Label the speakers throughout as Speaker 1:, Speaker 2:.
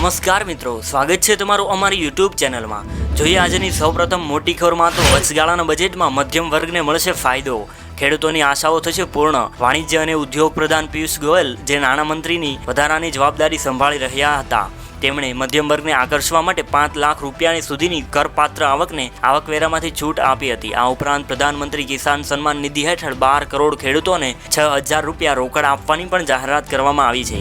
Speaker 1: નમસ્કાર મિત્રો, સ્વાગત છે તમારું અમારી યુટ્યુબ ચેનલમાં. જોઈએ આજની સૌપ્રથમ મોટી ખબરમાં તો વચગાળાના બજેટમાં મધ્યમ વર્ગને મળશે ફાયદો. ખેડૂતોની આશાઓ થશે પૂર્ણ. વાણિજ્ય અને ઉદ્યોગ પ્રધાન પિયુષ ગોયલ, જે નાણામંત્રીની વધારાની જવાબદારી સંભાળી રહ્યા હતા. તેમણે મધ્યમ વર્ગને આકર્ષવા માટે પાંચ લાખ રૂપિયાની સુધીની કરપાત્ર આવકને આવકવેરામાંથી છૂટ આપી હતી. આ ઉપરાંત પ્રધાનમંત્રી કિસાન સન્માન નિધિ હેઠળ બાર કરોડ ખેડૂતોને છ હજાર રૂપિયા રોકડ આપવાની પણ જાહેરાત કરવામાં આવી છે.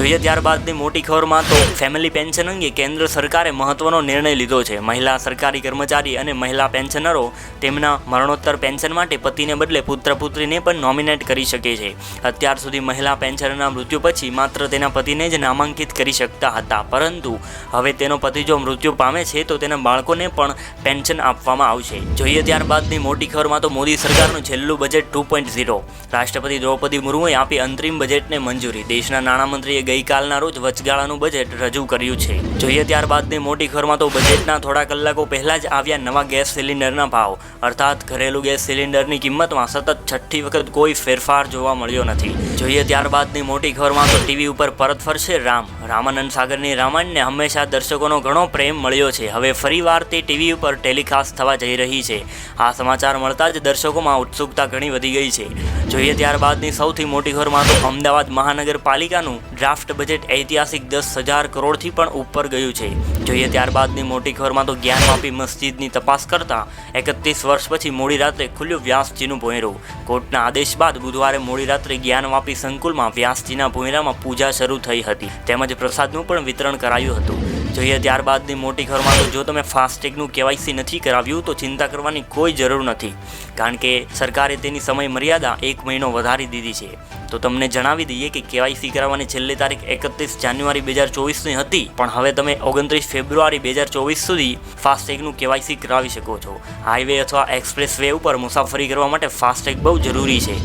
Speaker 1: જોઈએ ત્યારબાદની મોટી ખબરમાં તો ફેમિલી પેન્શન અંગે કેન્દ્ર સરકારે મહત્વનો નિર્ણય લીધો છે. મહિલા સરકારી કર્મચારી અને મહિલા પેન્શનરો તેમના મરણોત્તર પેન્શન માટે પતિને બદલે પુત્ર પુત્રીને પણ નોમિનેટ કરી શકે છે. અત્યાર સુધી મહિલા પેન્શનરના મૃત્યુ પછી માત્ર તેના પતિને જ નામાંકિત કરી શકતા હતા. પરંતુ હવે તેનો પતિ જો મૃત્યુ પામે છે તો તેના બાળકોને પણ પેન્શન આપવામાં આવશે. જોઈએ ત્યારબાદની મોટી ખબરમાં તો મોદી સરકારનું છેલ્લું બજેટ ટુ પોઈન્ટ ઝીરો રાષ્ટ્રપતિ દ્રૌપદી મુર્મુએ આપી અંતરિમ બજેટને મંજૂરી. દેશના નાણામંત્રીએ ગઈકાલના રોજ વચગાળાનું બજેટ રજૂ કર્યું છે. જોઈએ ત્યારબાદની મોટી ખરમાં તો બજેટના થોડા કલાકો પહેલા જ આવ્યા નવા ગેસ સિલિન્ડરના ભાવ. અર્થાત ઘરેલું ગેસ સિલિન્ડરની કિંમતમાં સતત છઠ્ઠી વખત કોઈ ફેરફાર જોવા મળ્યો નથી. જોઈએ ત્યારબાદની મોટી ખબરમાં તો ટીવી ઉપર પરત ફરશે રામ. રામાનંદ સાગરની રામાયણને હંમેશા દર્શકોનો ઘણો પ્રેમ મળ્યો છે. હવે ફરીવાર તે ટીવી ઉપર ટેલિકાસ્ટ થવા જઈ રહી છે. આ સમાચાર મળતા જ દર્શકોમાં ઉત્સુકતા ઘણી વધી ગઈ છે. જોઈએ ત્યારબાદની સૌથી મોટી ખોરમાં તો અમદાવાદ મહાનગરપાલિકાનું ડ્રાફ્ટ બજેટ ઐતિહાસિક દસ હજાર કરોડથી પણ ઉપર ગયું છે. જોઈએ ત્યારબાદની મોટી ખોરમાં તો જ્ઞાનવાપી મસ્જિદની તપાસ કરતા એકત્રીસ વર્ષ પછી મોડી રાત્રે ખુલ્યું વ્યાસજીનું ભોંયરું. કોર્ટના આદેશ બાદ બુધવારે મોડી રાત્રે જ્ઞાનવાપી સંકુલમાં વ્યાસજીના ભોંયરામાં પૂજા શરૂ થઈ હતી. તેમજ પ્રસાદનું પણ વિતરણ કરાયું હતું. જોઈએ ત્યારબાદની મોટી ખબરમાં તો જો તમે ફાસ્ટેગનું કેવાયસી નથી કરાવ્યું, તો ચિંતા કરવાની કોઈ જરૂર નથી. કારણ કે સરકારે તેની સમય મર્યાદા એક મહિનો વધારી દીધી છે. તો તમને જણાવી દઈએ કે કેવાયસી કરાવવાની છેલ્લી તારીખ એકત્રીસ જાન્યુઆરી બે હજાર ચોવીસની હતી. પણ હવે તમે ઓગણત્રીસ ફેબ્રુઆરી બે હજાર ચોવીસ સુધી ફાસ્ટેગનું કેવાયસી કરાવી શકો છો. હાઈવે અથવા એક્સપ્રેસ વે ઉપર મુસાફરી કરવા માટે ફાસ્ટેગ બહુ જરૂરી છે.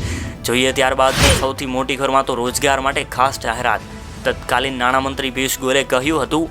Speaker 1: જોઈએ ત્યારબાદની સૌથી મોટી ખબરમાં તો રોજગાર માટે ખાસ જાહેરાત. તત્કાલીન નાણામંત્રી પિયુષ ગોયલે કહ્યું હતું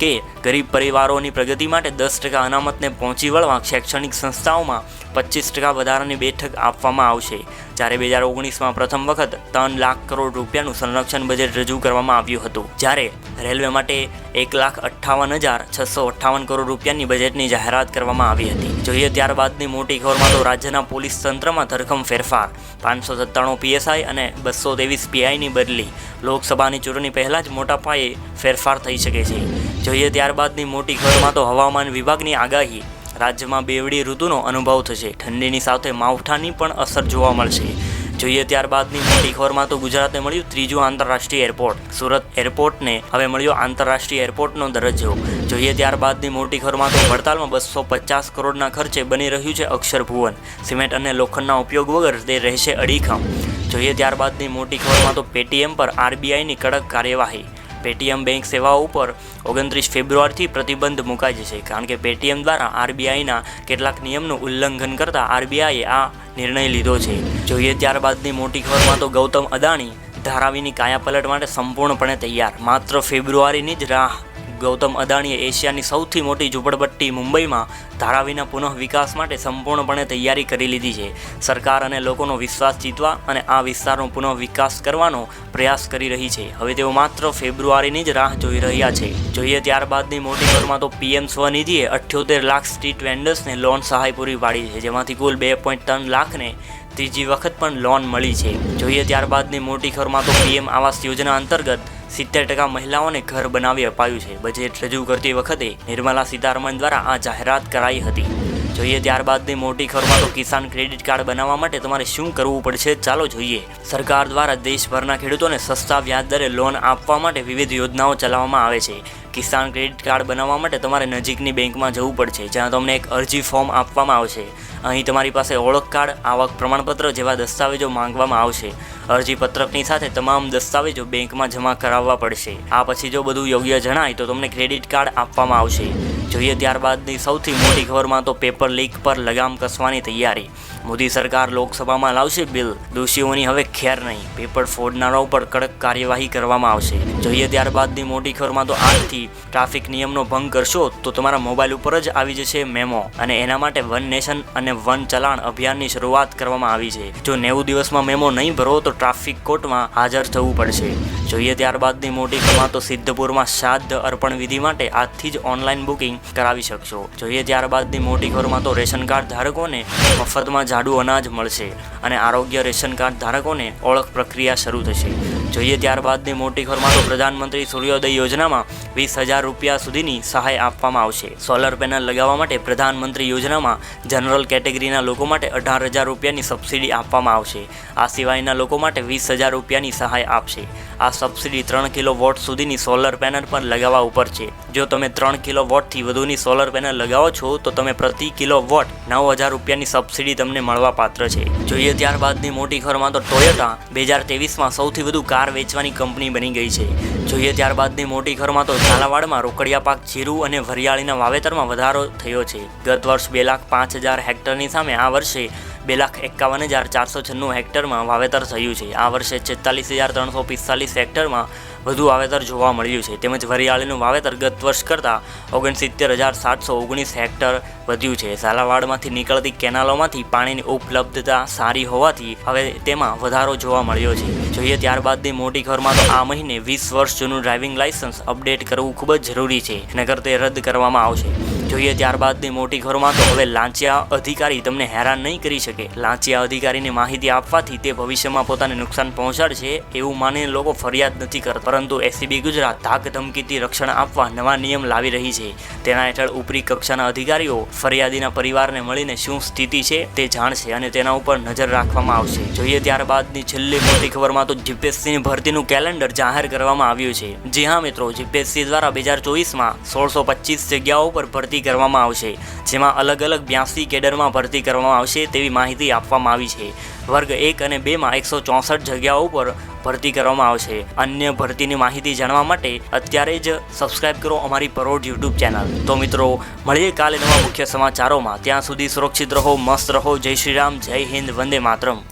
Speaker 1: કે ગરીબ પરિવારોની પ્રગતિ માટે દસ ટકા અનામતને પહોંચી વળવા શૈક્ષણિક સંસ્થાઓમાં પચીસ ટકા વધારાની બેઠક આપવામાં આવશે. જ્યારે બે હજાર ઓગણીસમાં પ્રથમ વખત ત્રણ લાખ કરોડ રૂપિયાનું સંરક્ષણ બજેટ રજૂ કરવામાં આવ્યું હતું. જ્યારે રેલવે માટે એક લાખ અઠ્ઠાવન હજાર છસો અઠ્ઠાવન કરોડ રૂપિયાની બજેટની જાહેરાત કરવામાં આવી હતી. જોઈએ ત્યારબાદની મોટી ખબરમાં તો રાજ્યના પોલીસ તંત્રમાં ધરખમ ફેરફાર. પાંચસો સત્તાણું પીએસઆઈ અને બસો ત્રેવીસ પીઆઈની બદલી. લોકસભાની ચૂંટણી પહેલાં જ મોટા પાયે ફેરફાર થઈ શકે છે. જોઈએ ત્યારબાદની મોટી ખબરમાં તો હવામાન વિભાગની આગાહી. રાજ્યમાં બેવડી ઋતુનો અનુભવ થશે. ઠંડીની સાથે માવઠાની પણ અસર જોવા મળશે. જોઈએ ત્યારબાદની મોટી ખબરમાં તો ગુજરાતને મળ્યું ત્રીજું આંતરરાષ્ટ્રીય એરપોર્ટ. સુરત એરપોર્ટને હવે મળ્યો આંતરરાષ્ટ્રીય એરપોર્ટનો દરજ્જો. જોઈએ ત્યારબાદની મોટી ખબરમાં તો વડતાલમાં બસો પચાસ કરોડના ખર્ચે બની રહ્યું છે અક્ષર ભુવન. સિમેન્ટ અને લોખંડના ઉપયોગ વગર તે રહેશે અડીખમ. જોઈએ ત્યારબાદની મોટી ખબરમાં તો પેટીએમ પર આરબીઆઈની કડક કાર્યવાહી. પેટીએમ બેંક સેવાઓ ઉપર ઓગણત્રીસ ફેબ્રુઆરીથી પ્રતિબંધ મુકાઈ જશે. કારણ કે પેટીએમ દ્વારા આરબીઆઈના કેટલાક નિયમનું ઉલ્લંઘન કરતા આરબીઆઈએ આ નિર્ણય લીધો છે. જોઈએ ત્યારબાદની મોટી ખબરમાં તો ગૌતમ અદાણી ધારાવીની કાયાપલટ માટે સંપૂર્ણપણે તૈયાર. માત્ર ફેબ્રુઆરીની જ રાહ ગૌતમ અદાણીએ એશિયાની સૌથી મોટી ઝૂંપડપટ્ટી મુંબઈમાં ધારાવીના પુનઃ વિકાસ માટે સંપૂર્ણપણે તૈયારી કરી લીધી છે. સરકાર અને લોકોનો વિશ્વાસ જીતવા અને આ વિસ્તારનો પુનઃ વિકાસ કરવાનો પ્રયાસ કરી રહી છે. હવે તેઓ માત્ર ફેબ્રુઆરીની જ રાહ જોઈ રહ્યા છે. જોઈએ ત્યારબાદની મોટી ખબરમાં તો પીએમ સ્વનિધિએ અઠ્યોતેર લાખ સ્ટ્રીટ વેન્ડર્સને લોન સહાય પૂરી પાડી છે, જેમાંથી કુલ બે પોઈન્ટ ત્રણ લાખને ત્રીજી વખત પણ લોન મળી છે. જોઈએ ત્યારબાદની મોટી ખરમાં તો પીએમ આવાસ યોજના અંતર્ગત સિત્તેર ટકા મહિલાઓને ઘર બનાવી અપાયું છે. બજેટ રજૂ કરતી વખતે નિર્મલા સીતારમણ દ્વારા આ જાહેરાત કરાઈ હતી. જોઈએ ત્યારબાદની મોટી ખબરમાં તો કિસાન ક્રેડિટ કાર્ડ બનાવવા માટે તમારે શું કરવું પડશે? ચાલો જોઈએ. સરકાર દ્વારા દેશભરના ખેડૂતોને સસ્તા વ્યાજ દરે લોન આપવા માટે વિવિધ યોજનાઓ ચલાવવામાં આવે છે. કિસાન ક્રેડિટ કાર્ડ બનાવવા માટે તમારે નજીકની બેંકમાં જવું પડશે, જ્યાં તમને એક અરજી ફોર્મ આપવામાં આવશે. અહીં તમારી પાસે ઓળખ કાર્ડ, આવક પ્રમાણપત્ર જેવા દસ્તાવેજો માંગવામાં આવશે. અરજી પત્રકની સાથે તમામ દસ્તાવેજો બેંકમાં જમા કરાવવા પડશે. આ પછી જો બધું યોગ્ય જણાય તો તમને ક્રેડિટ કાર્ડ આપવામાં આવશે. જોઈએ ત્યારબાદની સૌથી મોટી ખબરમાં તો પેપર લીક પર લગામ કસવાની તૈયારી. મોદી સરકાર લોકસભામાં લાવશે બિલ. દોષીઓની હવે ખેર નહીં. પેપર ફોડનારાઓ પર કડક કાર્યવાહી કરવામાં આવશે. જોઈએ ત્યારબાદની મોટી ખબરમાં તો આજથી ટ્રાફિક નિયમનો ભંગ કરશો તો તમારા મોબાઈલ ઉપર જ આવી જશે મેમો. અને એના માટે વન નેશન અને વન ચલાણ અભિયાનની શરૂઆત કરવામાં આવી છે. જો નેવું દિવસમાં મેમો નહીં ભરો તો ટ્રાફિક કોર્ટમાં હાજર થવું પડશે. જોઈએ ત્યારબાદની મોટી કમા તો સિદ્ધપુરમાં શ્રાદ્ધ અર્પણ વિધિ માટે આજથી જ ઓનલાઈન બુકિંગ કરાવી શકશો. જોઈએ ત્યારબાદની મોટી ખબરમાં તો રેશન કાર્ડ ધારકોને મફતમાં જાડું અનાજ મળશે અને આરોગ્ય રેશન કાર્ડ ધારકોને ઓળખ પ્રક્રિયા શરૂ થશે. જોઈએ ત્યારબાદની મોટી ખોરમાં તો પ્રધાનમંત્રી સૂર્યોદય યોજનામાં વીસ હજાર રૂપિયા સુધીની સહાય આપવામાં આવશે. સોલર પેનલ લગાવવા માટે પ્રધાનમંત્રી યોજનામાં જનરલ કેટેગરીના લોકો માટે અઢાર હજાર રૂપિયાની સબસિડી આપવામાં આવશે. આ સિવાયના લોકો માટે વીસ હજાર રૂપિયાની સહાય આપશે. આ સબસિડી ત્રણ કિલો વોટ સુધીની સોલર પેનલ પર લગાવવા ઉપર છે. જો તમે ત્રણ કિલો વોટથી વધુની સોલર પેનલ લગાવો છો, તો તમે પ્રતિ કિલો વોટ નવ હજાર રૂપિયાની સબસિડી તમને મળવા પાત્ર છે. જોઈએ ત્યારબાદની મોટી ખરમાં તો ટોયોટા બે હજાર તેવીસમાં સૌથી વધુ કાર વેચવાની કંપની બની ગઈ છે. જોઈએ ત્યારબાદની મોટી ખરમાં તો ઝાલાવાડમાં રોકડિયા પાક, જીરું અને વરિયાળીના વાવેતરમાં વધારો થયો છે. ગત વર્ષ બે લાખ પાંચ હજાર હેક્ટરની સામે આ વર્ષે બે લાખ એકાવન હજાર ચારસો છન્નું હેક્ટરમાં વાવેતર થયું છે. આ વર્ષે છેતાલીસ હજાર ત્રણસો પિસ્તાલીસ હેક્ટરમાં વધુ વાવેતર જોવા મળ્યું છે. તેમજ વરિયાળીનું વાવેતર ગત વર્ષ કરતાં ઓગણસિત્તેર હજાર સાતસો ઓગણીસ હેક્ટર વધ્યું છે. ઝાલાવાડમાંથી નીકળતી કેનાલોમાંથી પાણીની ઉપલબ્ધતા સારી હોવાથી હવે તેમાં વધારો જોવા મળ્યો છે. જોઈએ ત્યારબાદની મોટી ખબરમાં તો આ મહિને વીસ વર્ષ જૂનું ડ્રાઇવિંગ લાયસન્સ અપડેટ કરવું ખૂબ જ જરૂરી છે. નગર તે રદ કરવામાં આવશે. જોઈએ ત્યારબાદની મોટી ખબરમાં તો હવે લાંચિયા અધિકારી તમને હેરાન નહીં કરી શકે. લાંચિયા અધિકારીને માહિતી આપવાથી તે ભવિષ્યમાં પોતાને નુકસાન પહોંચાડશે એવું માનીને લોકો ફરિયાદ નથી કરતા. પરંતુ એસીબી ગુજરાત ધાક ધમકીથી રક્ષણ આપવા નવા નિયમ લાવી રહી છે. તેના હેઠળ ઉપરી કક્ષાના અધિકારીઓ ફરિયાદીના પરિવારને મળીને શું સ્થિતિ છે તે જાણશે અને તેના ઉપર નજર રાખવામાં આવશે. જોઈએ ત્યારબાદની છેલ્લી મોટી ખબરમાં તો જીપીએસસીની ભરતીનું કેલેન્ડર જાહેર કરવામાં આવ્યું છે. જી હા મિત્રો જીપીએસસી દ્વારા બે હજાર ચોવીસમાં સોળસો પચીસ જગ્યાઓ પર ભરતી કરવામાં આવશે, જેમાં અલગ અલગ બ્યાસી કેડરમાં ભરતી કરવામાં આવશે તેવી માહિતી આપવામાં આવી છે. વર્ગ એક અને બેમાં એકસો ચોસઠ જગ્યાઓ પર ભરતી કરવામાં આવશે. અન્ય ભરતીની માહિતી જાણવા માટે અત્યારે જ સબસ્ક્રાઇબ કરો અમારી પરોઢ યુટ્યુબ ચેનલ. તો મિત્રો, મળીએ કાલે નવા મુખ્ય સમાચારોમાં. ત્યાં સુધી સુરક્ષિત રહો, મસ્ત રહો. જય શ્રી રામ જય હિન્દ, વંદે માતરમ.